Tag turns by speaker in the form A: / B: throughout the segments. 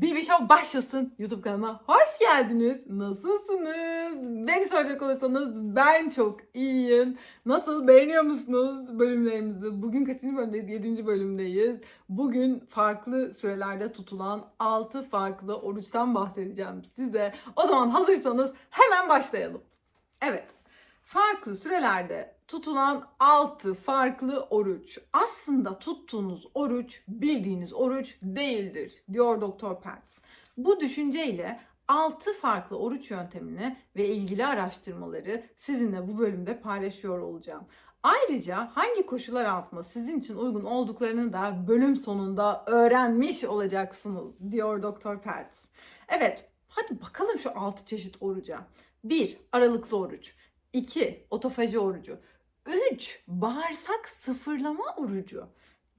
A: Bibi Show başlasın YouTube kanalıma. Hoş geldiniz. Nasılsınız? Beni soracak olursanız ben çok iyiyim. Nasıl? Beğeniyor musunuz bölümlerimizi? Bugün kaçıncı bölümdeyiz? 7. bölümdeyiz. Bugün farklı sürelerde tutulan 6 farklı oruçtan bahsedeceğim size. O zaman hazırsanız hemen başlayalım. Evet. Farklı sürelerde tutulan 6 farklı oruç. Aslında tuttuğunuz oruç bildiğiniz oruç değildir diyor Doktor Pence. Bu düşünceyle 6 farklı oruç yöntemini ve ilgili araştırmaları sizinle bu bölümde paylaşıyor olacağım. Ayrıca hangi koşullar altında sizin için uygun olduklarını da bölüm sonunda öğrenmiş olacaksınız diyor Doktor Pence. Evet, hadi bakalım şu 6 çeşit oruca. 1. Aralıklı oruç. 2. Otofaji orucu. 3. Bağırsak sıfırlama orucu.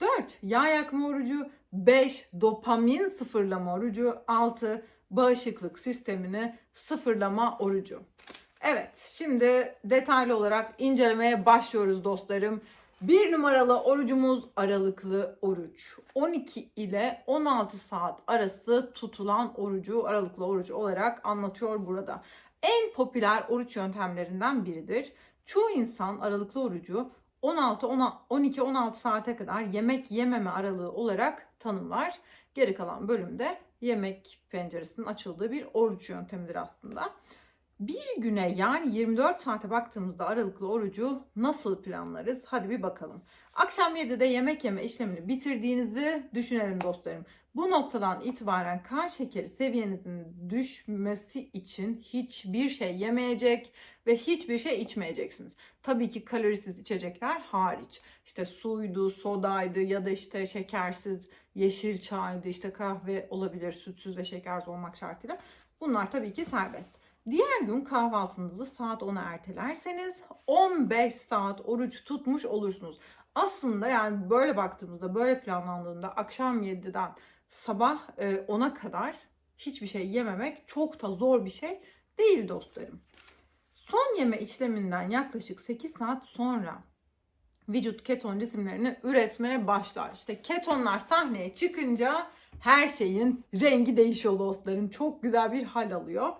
A: 4. Yağ yakma orucu. 5. Dopamin sıfırlama orucu. 6. Bağışıklık sistemini sıfırlama orucu. Evet, şimdi detaylı olarak incelemeye başlıyoruz dostlarım. Bir numaralı orucumuz aralıklı oruç. 12 ile 16 saat arası tutulan orucu aralıklı oruç olarak anlatıyor burada. En popüler oruç yöntemlerinden biridir. Çoğu insan aralıklı orucu 16 12-16 saate kadar yemek yememe aralığı olarak tanımlar. Geri kalan bölümde yemek penceresinin açıldığı bir oruç yöntemidir aslında. Bir güne yani 24 saate baktığımızda aralıklı orucu nasıl planlarız? Hadi bir bakalım. Akşam 7'de yemek yeme işlemini bitirdiğinizi düşünelim dostlarım. Bu noktadan itibaren kan şekeri seviyenizin düşmesi için hiçbir şey yemeyecek ve hiçbir şey içmeyeceksiniz. Tabii ki kalorisiz içecekler hariç. İşte suydu, sodaydı ya da işte şekersiz yeşil çaydı, işte kahve olabilir sütsüz ve şekersiz olmak şartıyla. Bunlar tabii ki serbest. Diğer gün kahvaltınızı saat 10'a ertelerseniz 15 saat oruç tutmuş olursunuz. Aslında yani böyle baktığımızda, böyle planlandığında akşam 7'den sabah 10'a kadar hiçbir şey yememek çok da zor bir şey değil dostlarım. Son yeme işleminden yaklaşık 8 saat sonra vücut keton cisimlerini üretmeye başlar. İşte ketonlar sahneye çıkınca her şeyin rengi değişiyor dostlarım. Çok güzel bir hal alıyor.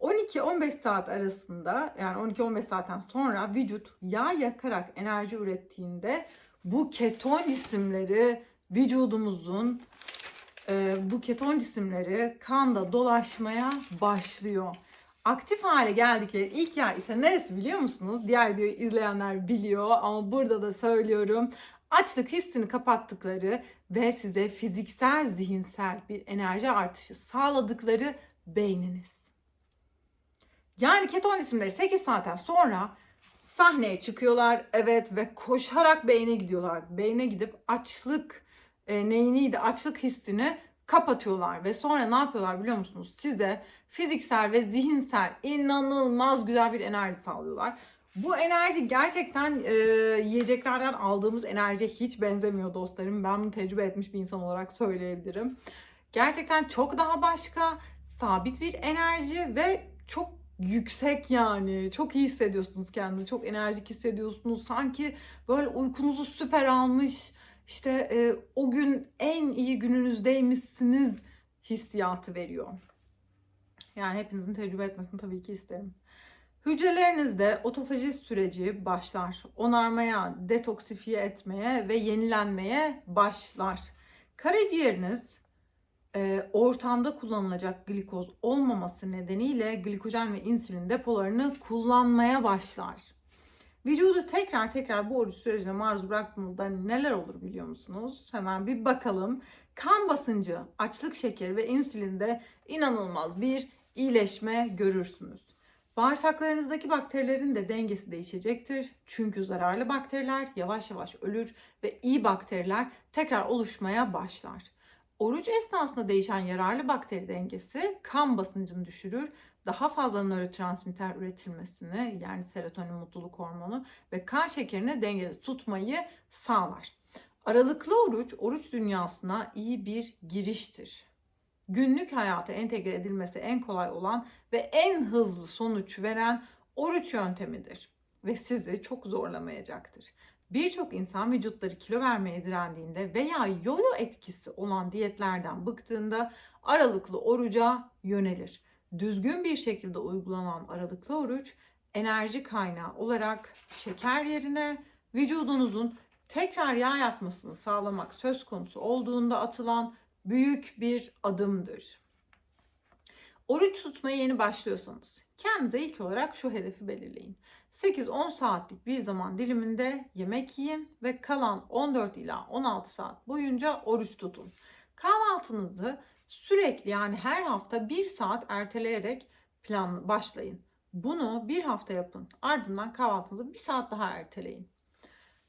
A: 12-15 saat arasında yani 12-15 saatten sonra vücut yağ yakarak enerji ürettiğinde bu keton cisimleri vücudumuzun e, bu keton cisimleri kanda dolaşmaya başlıyor. Aktif hale geldikleri ilk yer ise neresi biliyor musunuz? Diğer videoyu izleyenler biliyor ama burada da söylüyorum. Açlık hissini kapattıkları ve size fiziksel, zihinsel bir enerji artışı sağladıkları beyniniz. Yani keton cisimleri 8 saatten sonra sahneye çıkıyorlar evet ve koşarak beyne gidiyorlar. Beyne gidip açlık e, neyiniydi açlık hissini kapatıyorlar ve sonra ne yapıyorlar biliyor musunuz? Size fiziksel ve zihinsel inanılmaz güzel bir enerji sağlıyorlar. Bu enerji gerçekten e, yiyeceklerden aldığımız enerjiye hiç benzemiyor dostlarım. Ben bunu tecrübe etmiş bir insan olarak söyleyebilirim. Gerçekten çok daha başka, sabit bir enerji ve çok yüksek yani. Çok iyi hissediyorsunuz kendinizi. Çok enerjik hissediyorsunuz. Sanki böyle uykunuzu süper almış. İşte e, o gün en iyi gününüzdeymişsiniz hissiyatı veriyor. Yani hepinizin tecrübe etmesini tabii ki isterim. Hücrelerinizde otofaji süreci başlar. Onarmaya, detoksifiye etmeye ve yenilenmeye başlar. Karaciğeriniz e, ortamda kullanılacak glikoz olmaması nedeniyle glikojen ve insülin depolarını kullanmaya başlar. Vücudu tekrar tekrar bu oruç sürecine maruz bıraktığınızda neler olur biliyor musunuz? Hemen bir bakalım. Kan basıncı, açlık şekeri ve insülinde inanılmaz bir iyileşme görürsünüz. Bağırsaklarınızdaki bakterilerin de dengesi değişecektir. Çünkü zararlı bakteriler yavaş yavaş ölür ve iyi bakteriler tekrar oluşmaya başlar. Oruç esnasında değişen yararlı bakteri dengesi kan basıncını düşürür, daha fazla nörotransmitter üretilmesini yani serotonin mutluluk hormonu ve kan şekerini dengede tutmayı sağlar. Aralıklı oruç, oruç dünyasına iyi bir giriştir. Günlük hayata entegre edilmesi en kolay olan ve en hızlı sonuç veren oruç yöntemidir ve sizi çok zorlamayacaktır. Birçok insan vücutları kilo vermeye direndiğinde veya yoyo etkisi olan diyetlerden bıktığında aralıklı oruca yönelir. Düzgün bir şekilde uygulanan aralıklı oruç enerji kaynağı olarak şeker yerine vücudunuzun tekrar yağ yakmasını sağlamak söz konusu olduğunda atılan büyük bir adımdır. Oruç tutmaya yeni başlıyorsanız kendinize ilk olarak şu hedefi belirleyin. 8-10 saatlik bir zaman diliminde yemek yiyin ve kalan 14 ila 16 saat boyunca oruç tutun. Kahvaltınızı sürekli yani her hafta 1 saat erteleyerek plan başlayın. Bunu bir hafta yapın. Ardından kahvaltınızı bir saat daha erteleyin.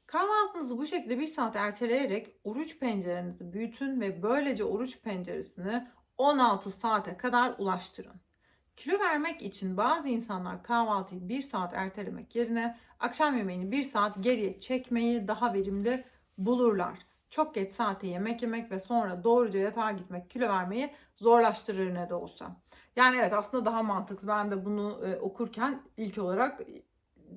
A: Kahvaltınızı bu şekilde bir saat erteleyerek oruç pencerenizi büyütün ve böylece oruç penceresini 16 saate kadar ulaştırın. Kilo vermek için bazı insanlar kahvaltıyı bir saat ertelemek yerine akşam yemeğini bir saat geriye çekmeyi daha verimli bulurlar. Çok geç saate yemek yemek ve sonra doğruca yatağa gitmek kilo vermeyi zorlaştırır ne de olsa. Yani evet aslında daha mantıklı. Ben de bunu e, okurken ilk olarak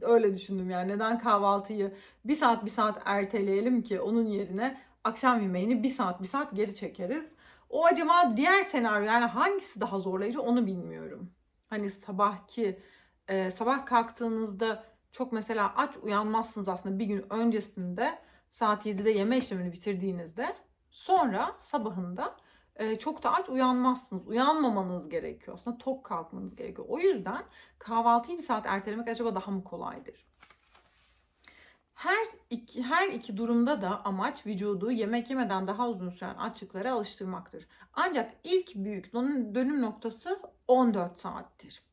A: öyle düşündüm yani neden kahvaltıyı bir saat bir saat erteleyelim ki onun yerine akşam yemeğini bir saat bir saat geri çekeriz. O acaba diğer senaryo yani hangisi daha zorlayıcı onu bilmiyorum. Hani sabahki e, sabah kalktığınızda çok mesela aç uyanmazsınız aslında bir gün öncesinde saat 7'de yeme işlemini bitirdiğinizde sonra sabahında e, çok da aç uyanmazsınız. Uyanmamanız gerekiyor. Aslında tok kalkmanız gerekiyor. O yüzden kahvaltıyı bir saat ertelemek acaba daha mı kolaydır? Her iki, her iki durumda da amaç vücudu yemek yemeden daha uzun süren açlıklara alıştırmaktır. Ancak ilk büyük dönüm, noktası 14 saattir.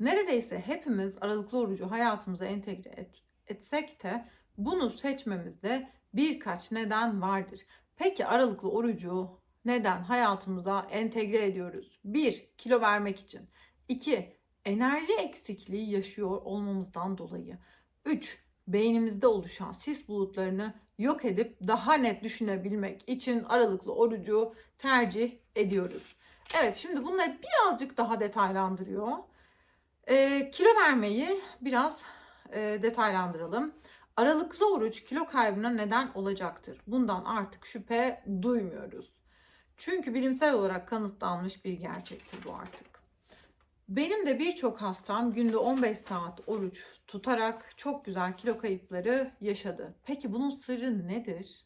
A: Neredeyse hepimiz aralıklı orucu hayatımıza entegre et, etsek de bunu seçmemizde birkaç neden vardır. Peki aralıklı orucu neden hayatımıza entegre ediyoruz? 1. Kilo vermek için. 2. Enerji eksikliği yaşıyor olmamızdan dolayı. 3. Beynimizde oluşan sis bulutlarını yok edip daha net düşünebilmek için aralıklı orucu tercih ediyoruz. Evet şimdi bunları birazcık daha detaylandırıyor. Ee, kilo vermeyi biraz e, detaylandıralım. Aralıklı oruç kilo kaybına neden olacaktır. Bundan artık şüphe duymuyoruz. Çünkü bilimsel olarak kanıtlanmış bir gerçektir bu artık. Benim de birçok hastam günde 15 saat oruç tutarak çok güzel kilo kayıpları yaşadı. Peki bunun sırrı nedir?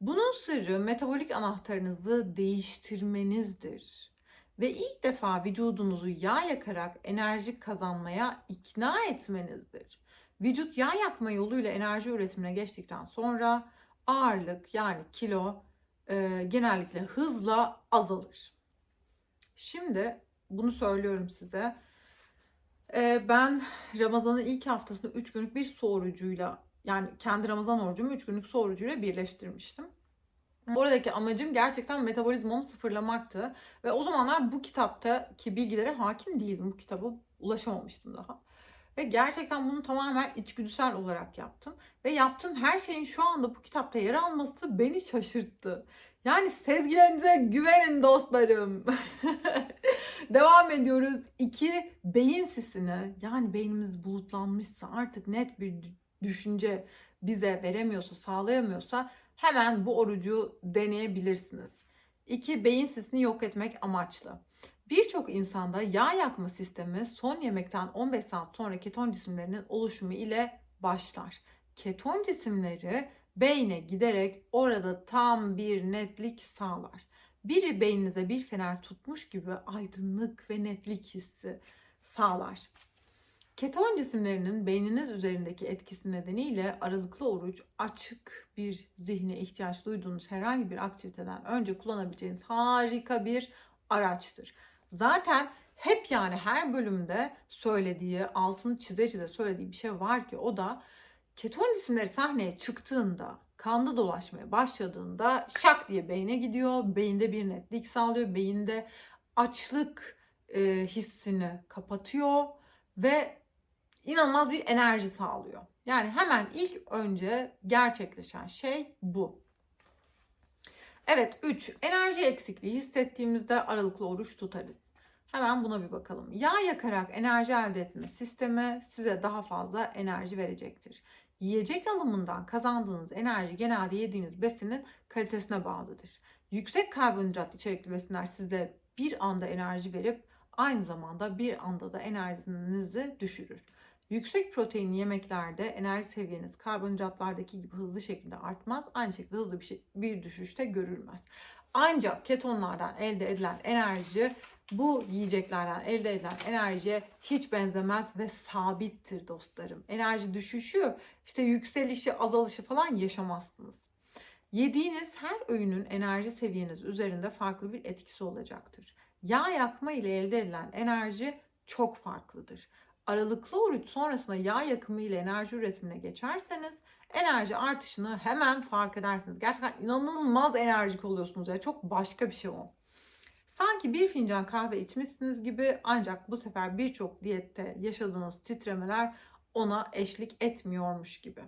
A: Bunun sırrı metabolik anahtarınızı değiştirmenizdir. Ve ilk defa vücudunuzu yağ yakarak enerji kazanmaya ikna etmenizdir. Vücut yağ yakma yoluyla enerji üretimine geçtikten sonra ağırlık yani kilo e, genellikle hızla azalır. Şimdi bunu söylüyorum size. E, ben Ramazan'ın ilk haftasında 3 günlük bir su orucuyla yani kendi Ramazan orucumu 3 günlük su orucuyla birleştirmiştim. Oradaki amacım gerçekten metabolizmamı sıfırlamaktı. Ve o zamanlar bu kitaptaki bilgilere hakim değildim. Bu kitaba ulaşamamıştım daha. Ve gerçekten bunu tamamen içgüdüsel olarak yaptım. Ve yaptığım her şeyin şu anda bu kitapta yer alması beni şaşırttı. Yani sezgilerinize güvenin dostlarım. Devam ediyoruz. İki, beyin sisini yani beynimiz bulutlanmışsa artık net bir düşünce bize veremiyorsa, sağlayamıyorsa hemen bu orucu deneyebilirsiniz. İki, beyin sisini yok etmek amaçlı. Birçok insanda yağ yakma sistemi son yemekten 15 saat sonra keton cisimlerinin oluşumu ile başlar. Keton cisimleri beyne giderek orada tam bir netlik sağlar. Biri beyninize bir fener tutmuş gibi aydınlık ve netlik hissi sağlar. Keton cisimlerinin beyniniz üzerindeki etkisi nedeniyle aralıklı oruç açık bir zihne ihtiyaç duyduğunuz herhangi bir aktiviteden önce kullanabileceğiniz harika bir araçtır. Zaten hep yani her bölümde söylediği, altını çize çize söylediği bir şey var ki o da keton cisimleri sahneye çıktığında, kanda dolaşmaya başladığında şak diye beyne gidiyor. Beyinde bir netlik sağlıyor. Beyinde açlık e, hissini kapatıyor ve inanılmaz bir enerji sağlıyor. Yani hemen ilk önce gerçekleşen şey bu. Evet 3. Enerji eksikliği hissettiğimizde aralıklı oruç tutarız. Hemen buna bir bakalım. Yağ yakarak enerji elde etme sistemi size daha fazla enerji verecektir. Yiyecek alımından kazandığınız enerji genelde yediğiniz besinin kalitesine bağlıdır. Yüksek karbonhidrat içerikli besinler size bir anda enerji verip aynı zamanda bir anda da enerjinizi düşürür. Yüksek proteinli yemeklerde enerji seviyeniz karbonhidratlardaki gibi hızlı şekilde artmaz. Aynı şekilde hızlı bir, şey, bir düşüşte görülmez. Ancak ketonlardan elde edilen enerji bu yiyeceklerden elde edilen enerjiye hiç benzemez ve sabittir dostlarım. Enerji düşüşü, işte yükselişi, azalışı falan yaşamazsınız. Yediğiniz her öğünün enerji seviyeniz üzerinde farklı bir etkisi olacaktır. Yağ yakma ile elde edilen enerji çok farklıdır. Aralıklı oruç sonrasında yağ yakımı ile enerji üretimine geçerseniz enerji artışını hemen fark edersiniz. Gerçekten inanılmaz enerjik oluyorsunuz ya. Çok başka bir şey o. Sanki bir fincan kahve içmişsiniz gibi ancak bu sefer birçok diyette yaşadığınız titremeler ona eşlik etmiyormuş gibi.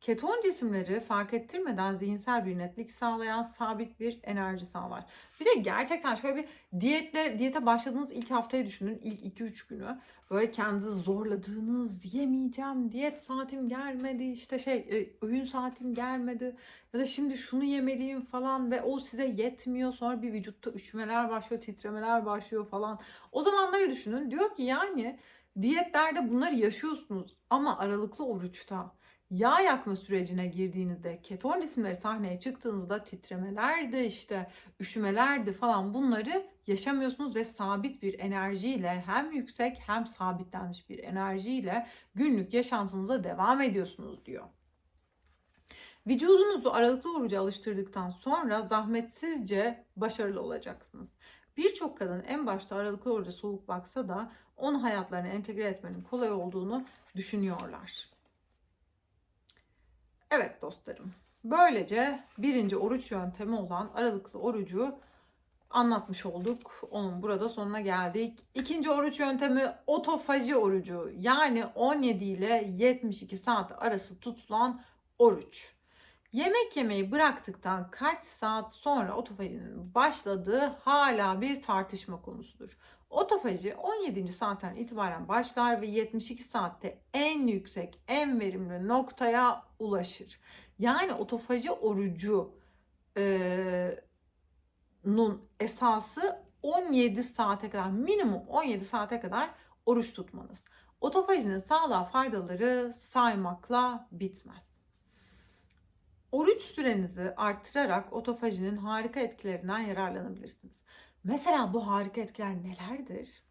A: Keton cisimleri fark ettirmeden zihinsel bir netlik sağlayan sabit bir enerji sağlar. Bir de gerçekten şöyle bir diyetle, diyete başladığınız ilk haftayı düşünün. ilk 2-3 günü böyle kendinizi zorladığınız yemeyeceğim diyet saatim gelmedi işte şey e, öğün saatim gelmedi ya da şimdi şunu yemeliyim falan ve o size yetmiyor sonra bir vücutta üşümeler başlıyor titremeler başlıyor falan. O zamanları düşünün diyor ki yani diyetlerde bunları yaşıyorsunuz ama aralıklı oruçta yağ yakma sürecine girdiğinizde keton cisimleri sahneye çıktığınızda titremelerdi işte üşümelerdi falan bunları yaşamıyorsunuz ve sabit bir enerjiyle hem yüksek hem sabitlenmiş bir enerjiyle günlük yaşantınıza devam ediyorsunuz diyor. Vücudunuzu aralıklı oruca alıştırdıktan sonra zahmetsizce başarılı olacaksınız. Birçok kadın en başta aralıklı oruca soğuk baksa da onu hayatlarına entegre etmenin kolay olduğunu düşünüyorlar. Evet dostlarım. Böylece birinci oruç yöntemi olan aralıklı orucu anlatmış olduk. Onun burada sonuna geldik. İkinci oruç yöntemi otofaji orucu. Yani 17 ile 72 saat arası tutulan oruç. Yemek yemeyi bıraktıktan kaç saat sonra otofajinin başladığı hala bir tartışma konusudur. Otofaji 17. saatten itibaren başlar ve 72 saatte en yüksek, en verimli noktaya ulaşır. Yani otofaji orucu e, nun esası 17 saate kadar minimum 17 saate kadar oruç tutmanız. Otofajinin sağlığa faydaları saymakla bitmez. Oruç sürenizi artırarak otofajinin harika etkilerinden yararlanabilirsiniz. Mesela bu harika etkiler nelerdir?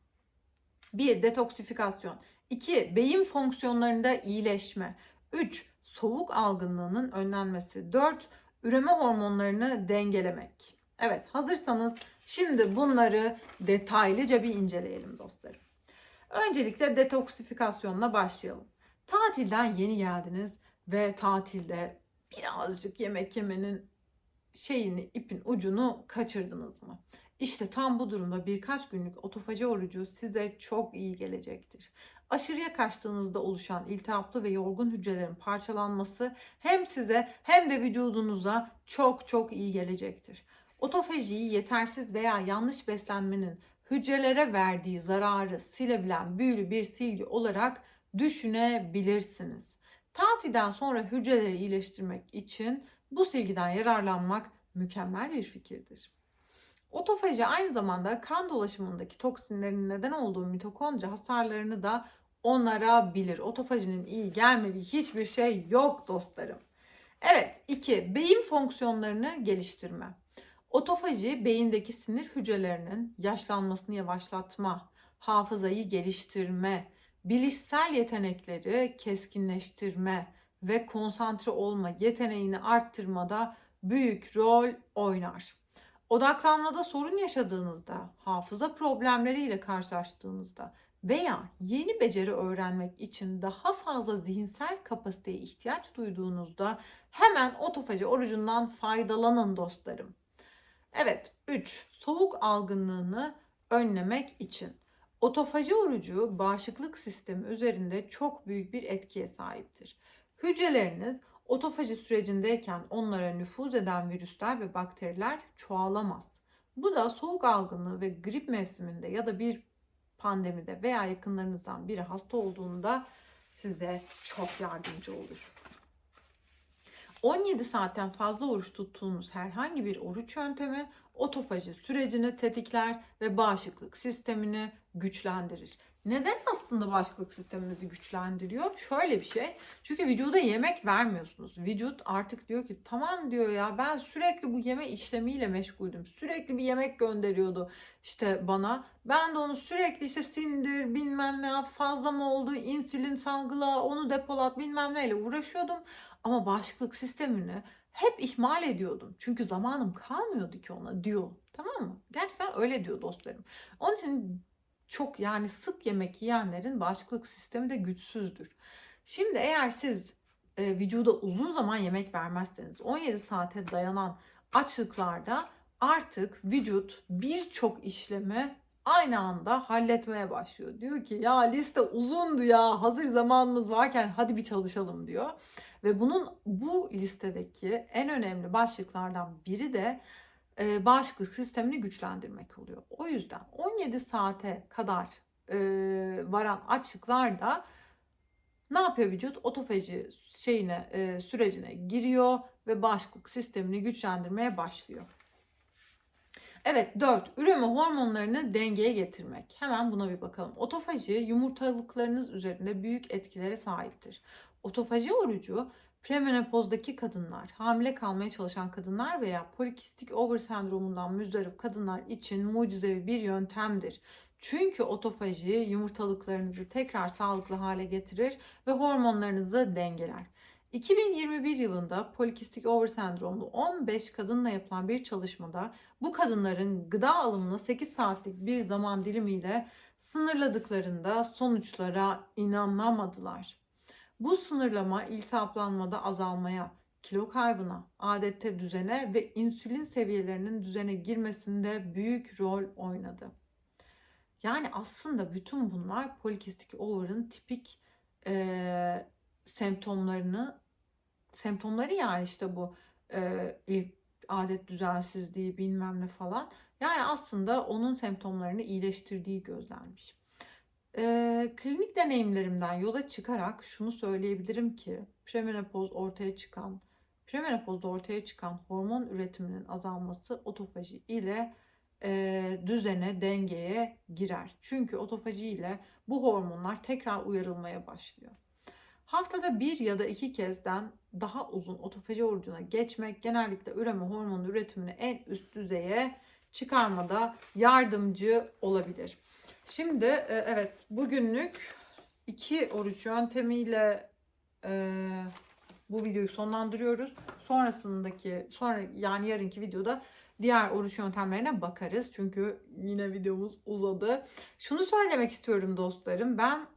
A: 1. Detoksifikasyon 2. Beyin fonksiyonlarında iyileşme 3. Soğuk algınlığının önlenmesi 4. Üreme hormonlarını dengelemek. Evet hazırsanız şimdi bunları detaylıca bir inceleyelim dostlarım. Öncelikle detoksifikasyonla başlayalım. Tatilden yeni geldiniz ve tatilde birazcık yemek yemenin şeyini, ipin ucunu kaçırdınız mı? İşte tam bu durumda birkaç günlük otofaji orucu size çok iyi gelecektir. Aşırıya kaçtığınızda oluşan iltihaplı ve yorgun hücrelerin parçalanması hem size hem de vücudunuza çok çok iyi gelecektir. Otofajiyi yetersiz veya yanlış beslenmenin hücrelere verdiği zararı silebilen büyülü bir silgi olarak düşünebilirsiniz. Tatilden sonra hücreleri iyileştirmek için bu silgiden yararlanmak mükemmel bir fikirdir. Otofaji aynı zamanda kan dolaşımındaki toksinlerin neden olduğu mitokondri hasarlarını da onarabilir. Otofajinin iyi gelmediği hiçbir şey yok dostlarım. Evet, 2. Beyin fonksiyonlarını geliştirme. Otofaji beyindeki sinir hücrelerinin yaşlanmasını yavaşlatma, hafızayı geliştirme, bilişsel yetenekleri keskinleştirme ve konsantre olma yeteneğini arttırmada büyük rol oynar. Odaklanmada sorun yaşadığınızda, hafıza problemleriyle karşılaştığınızda veya yeni beceri öğrenmek için daha fazla zihinsel kapasiteye ihtiyaç duyduğunuzda hemen otofaji orucundan faydalanın dostlarım. Evet, 3. Soğuk algınlığını önlemek için. Otofaji orucu bağışıklık sistemi üzerinde çok büyük bir etkiye sahiptir. Hücreleriniz otofaji sürecindeyken onlara nüfuz eden virüsler ve bakteriler çoğalamaz. Bu da soğuk algınlığı ve grip mevsiminde ya da bir pandemide veya yakınlarınızdan biri hasta olduğunda size çok yardımcı olur. 17 saatten fazla oruç tuttuğunuz herhangi bir oruç yöntemi otofaji sürecini tetikler ve bağışıklık sistemini güçlendirir. Neden aslında bağışıklık sistemimizi güçlendiriyor? Şöyle bir şey. Çünkü vücuda yemek vermiyorsunuz. Vücut artık diyor ki tamam diyor ya ben sürekli bu yeme işlemiyle meşguldüm. Sürekli bir yemek gönderiyordu işte bana. Ben de onu sürekli işte sindir bilmem ne yap fazla mı oldu insülin salgıla onu depolat bilmem neyle uğraşıyordum. Ama bağışıklık sistemini hep ihmal ediyordum. Çünkü zamanım kalmıyordu ki ona diyor. Tamam mı? Gerçekten öyle diyor dostlarım. Onun için çok yani sık yemek yiyenlerin bağışıklık sistemi de güçsüzdür. Şimdi eğer siz e, vücuda uzun zaman yemek vermezseniz 17 saate dayanan açlıklarda artık vücut birçok işlemi aynı anda halletmeye başlıyor. Diyor ki ya liste uzundu ya hazır zamanımız varken hadi bir çalışalım diyor. Ve bunun bu listedeki en önemli başlıklardan biri de e, bağışıklık sistemini güçlendirmek oluyor. O yüzden 17 saate kadar e, varan açlıklarda ne yapıyor vücut? Otofaji şeyine e, sürecine giriyor ve bağışıklık sistemini güçlendirmeye başlıyor. Evet 4. Üreme hormonlarını dengeye getirmek. Hemen buna bir bakalım. Otofaji yumurtalıklarınız üzerinde büyük etkilere sahiptir. Otofaji orucu premenopozdaki kadınlar, hamile kalmaya çalışan kadınlar veya polikistik over sendromundan müzdarip kadınlar için mucizevi bir yöntemdir. Çünkü otofaji yumurtalıklarınızı tekrar sağlıklı hale getirir ve hormonlarınızı dengeler. 2021 yılında polikistik over sendromlu 15 kadınla yapılan bir çalışmada bu kadınların gıda alımını 8 saatlik bir zaman dilimiyle sınırladıklarında sonuçlara inanamadılar. Bu sınırlama iltihaplanmada azalmaya, kilo kaybına, adette düzene ve insülin seviyelerinin düzene girmesinde büyük rol oynadı. Yani aslında bütün bunlar polikistik over'ın tipik e, semptomlarını semptomları yani işte bu e, adet düzensizliği bilmem ne falan. Yani aslında onun semptomlarını iyileştirdiği gözlenmiş. E, klinik deneyimlerimden yola çıkarak şunu söyleyebilirim ki premenopoz ortaya çıkan premenopozda ortaya çıkan hormon üretiminin azalması otofaji ile e, düzene, dengeye girer. Çünkü otofaji ile bu hormonlar tekrar uyarılmaya başlıyor. Haftada bir ya da iki kezden daha uzun otofaji orucuna geçmek genellikle üreme hormonu üretimini en üst düzeye çıkarmada yardımcı olabilir. Şimdi e, evet bugünlük iki oruç yöntemiyle e, bu videoyu sonlandırıyoruz. Sonrasındaki sonra yani yarınki videoda diğer oruç yöntemlerine bakarız. Çünkü yine videomuz uzadı. Şunu söylemek istiyorum dostlarım. Ben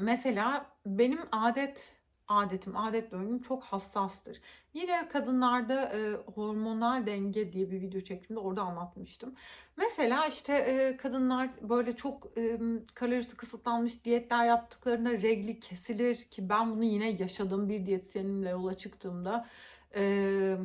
A: mesela benim adet adetim, adet döngüm çok hassastır. Yine kadınlarda e, hormonal denge diye bir video çektiğimde orada anlatmıştım. Mesela işte e, kadınlar böyle çok e, kalorisi kısıtlanmış diyetler yaptıklarında regli kesilir ki ben bunu yine yaşadım bir diyetisyenimle yola çıktığımda. E,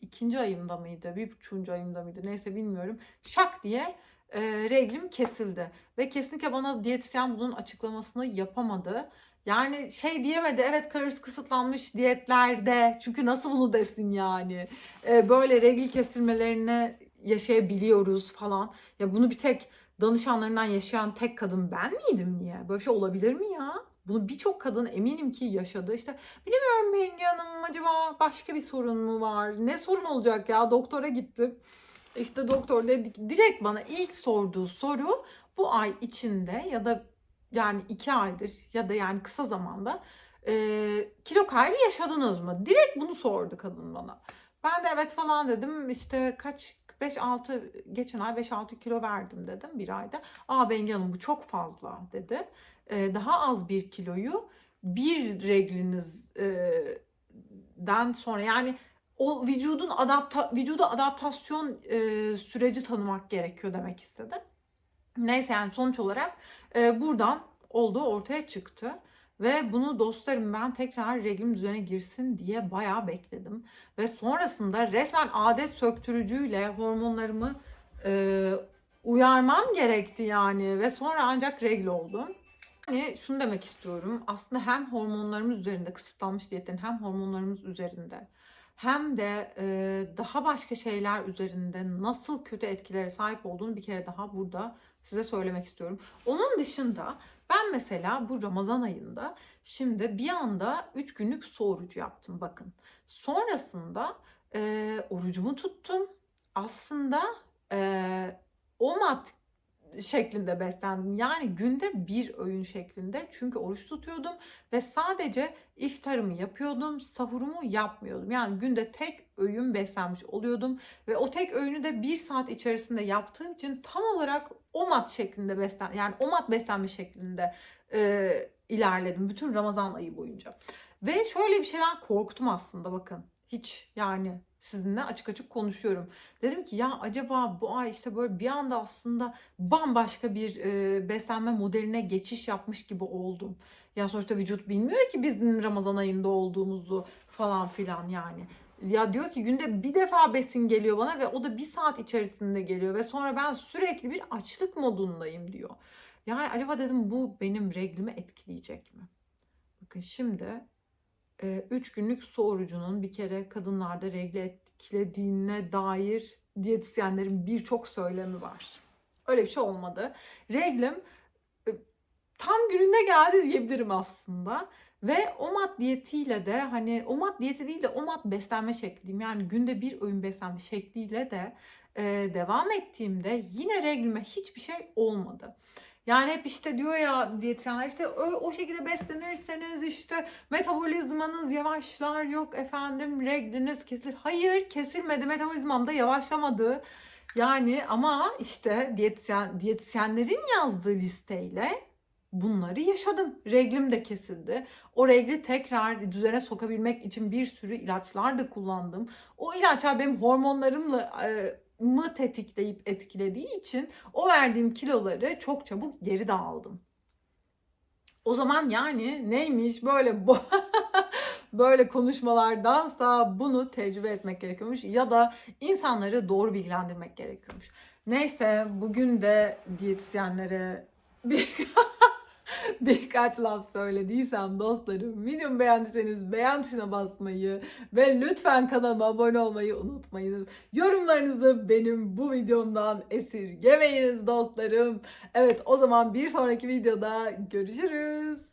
A: ikinci ayımda mıydı, bir buçuğuncu ayımda mıydı neyse bilmiyorum. Şak diye e, reglim kesildi. Ve kesinlikle bana diyetisyen bunun açıklamasını yapamadı. Yani şey diyemedi evet kalorisi kısıtlanmış diyetlerde. Çünkü nasıl bunu desin yani? Ee, böyle regl kesilmelerini yaşayabiliyoruz falan. Ya bunu bir tek danışanlarından yaşayan tek kadın ben miydim niye? Böyle şey olabilir mi ya? Bunu birçok kadın eminim ki yaşadı. İşte bilemiyorum Bengi Hanım acaba başka bir sorun mu var? Ne sorun olacak ya? Doktora gittim. İşte doktor dedi direkt bana ilk sorduğu soru bu ay içinde ya da yani iki aydır ya da yani kısa zamanda e, kilo kaybı yaşadınız mı? Direkt bunu sordu kadın bana. Ben de evet falan dedim işte kaç 5-6 geçen ay 5-6 kilo verdim dedim bir ayda. Aa Bengi Hanım bu çok fazla dedi. E, daha az bir kiloyu bir reglinizden sonra yani o vücudun adapta vücuda adaptasyon e, süreci tanımak gerekiyor demek istedi. Neyse yani sonuç olarak e, buradan olduğu ortaya çıktı. Ve bunu dostlarım ben tekrar reglim düzene girsin diye bayağı bekledim. Ve sonrasında resmen adet söktürücüyle hormonlarımı e, uyarmam gerekti yani. Ve sonra ancak regl oldum. Yani şunu demek istiyorum. Aslında hem hormonlarımız üzerinde kısıtlanmış diyetin hem hormonlarımız üzerinde hem de e, daha başka şeyler üzerinde nasıl kötü etkilere sahip olduğunu bir kere daha burada size söylemek istiyorum. Onun dışında ben mesela bu Ramazan ayında şimdi bir anda 3 günlük su orucu yaptım bakın. Sonrasında e, orucumu tuttum. Aslında e, o mat şeklinde beslendim. Yani günde bir öğün şeklinde. Çünkü oruç tutuyordum ve sadece iftarımı yapıyordum, sahurumu yapmıyordum. Yani günde tek öğün beslenmiş oluyordum ve o tek öğünü de bir saat içerisinde yaptığım için tam olarak o mat şeklinde beslen yani o mat beslenme şeklinde e, ilerledim bütün Ramazan ayı boyunca. Ve şöyle bir şeyden korktum aslında bakın. Hiç yani sizinle açık açık konuşuyorum. Dedim ki ya acaba bu ay işte böyle bir anda aslında bambaşka bir e, beslenme modeline geçiş yapmış gibi oldum. Ya sonuçta vücut bilmiyor ki bizim Ramazan ayında olduğumuzu falan filan yani. Ya diyor ki günde bir defa besin geliyor bana ve o da bir saat içerisinde geliyor ve sonra ben sürekli bir açlık modundayım diyor. Yani acaba dedim bu benim reglimi etkileyecek mi? Bakın şimdi 3 günlük su orucunun bir kere kadınlarda regl etkilediğine dair diyetisyenlerin birçok söylemi var. Öyle bir şey olmadı. Reglim e, tam gününde geldi diyebilirim aslında. Ve OMAD diyetiyle de hani OMAD diyeti değil de OMAD beslenme şekliyim. Yani günde bir öğün beslenme şekliyle de e, devam ettiğimde yine reglime hiçbir şey olmadı. Yani hep işte diyor ya diyetisyenler işte o, o şekilde beslenirseniz işte metabolizmanız yavaşlar yok efendim regliniz kesilir. Hayır kesilmedi metabolizmam da yavaşlamadı. Yani ama işte diyetisyen, diyetisyenlerin yazdığı listeyle bunları yaşadım. Reglim de kesildi. O regli tekrar düzene sokabilmek için bir sürü ilaçlar da kullandım. O ilaçlar benim hormonlarımla e, mı tetikleyip etkilediği için o verdiğim kiloları çok çabuk geri de aldım. O zaman yani neymiş böyle bu böyle konuşmalardansa bunu tecrübe etmek gerekiyormuş ya da insanları doğru bilgilendirmek gerekiyormuş. Neyse bugün de diyetisyenlere bir birkaç laf söylediysem dostlarım videomu beğendiyseniz beğen tuşuna basmayı ve lütfen kanalıma abone olmayı unutmayınız. Yorumlarınızı benim bu videomdan esirgemeyiniz dostlarım. Evet o zaman bir sonraki videoda görüşürüz.